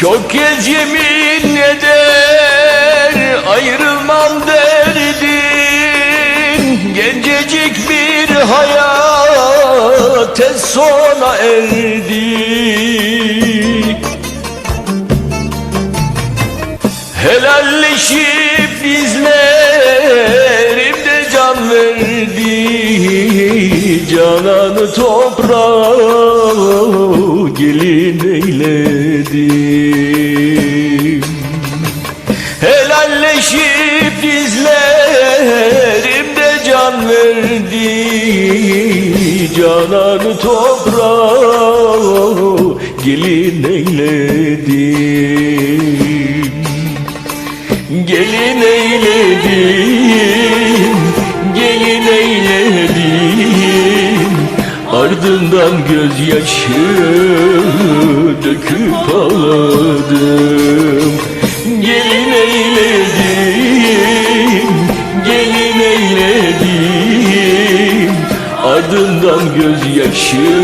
Çok kez yemin eder ayrılmam derdin. Gencecik bir hayat tez sona erdi. Helalleşip dizlerimde can verdi. Cananı toprağa Helalleşip dizlerimde can verdi Cananı toprağa gelin eyledim Gelin eyledim, gelin eyledim Ardından gözyaşı döküp ağladım Gelin eyledim, gelin eyledim Ardından gözyaşı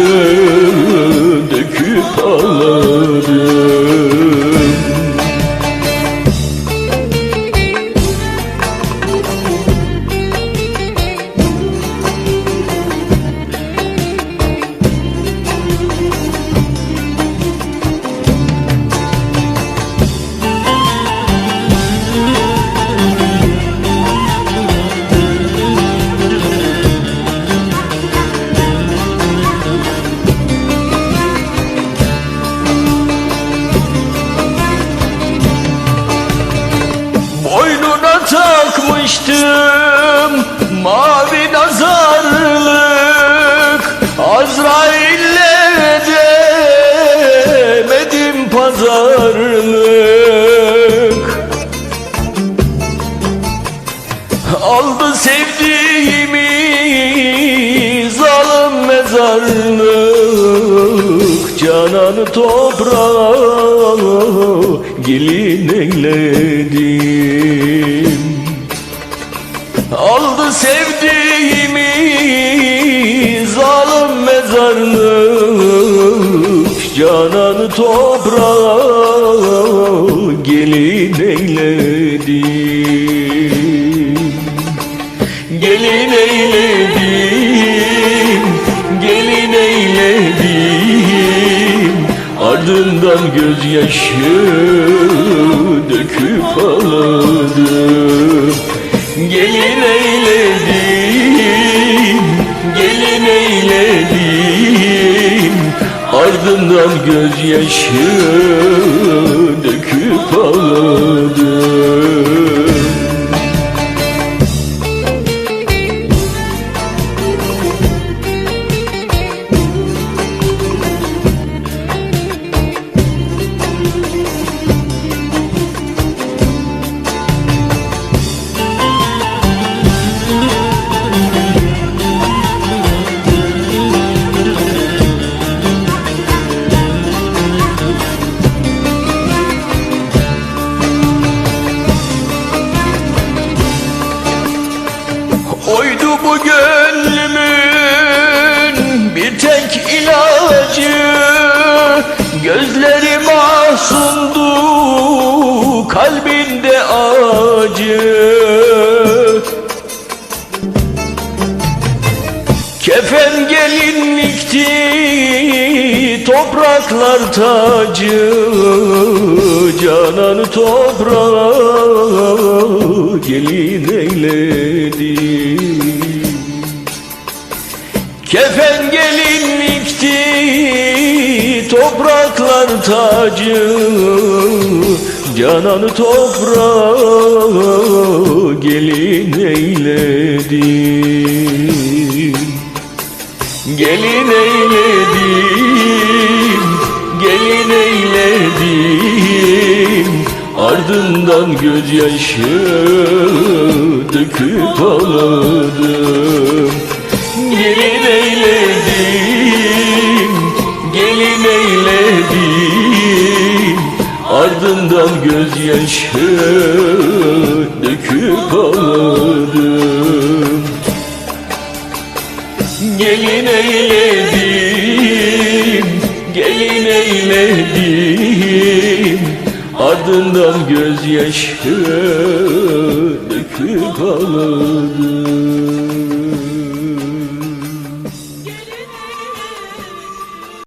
takmıştım mavi nazarlık Azrail'le demedim pazarlık. Aldı sevdiğimi zalim mezarlık. Cananı toprağa gelin eyledim Aldı sevdiğimi zalim mezarlık Cananı toprağa gelin eyledim Gelin eyledim, gelin eyledim Ardından gözyaşı döküp ağladım Gelin eyledim, gelin eyledim. Ardından gözyaşı Oydu bu gönlümün bir tek ilacı. Gözleri mahzundu kalbinde acı. Kefen gelinlikti topraklar tacı Cananı toprağa gelin eyledi. Kefen gelinlikti topraklar tacı Cananı toprağa gelin eyledim Gelin eyledim, gelin eyledim Ardından gözyaşı döküp ağladım. Gelin eyledim, gelin eyledim. Ardından gözyaşı döküp ardından gözyaşı döküp ağladım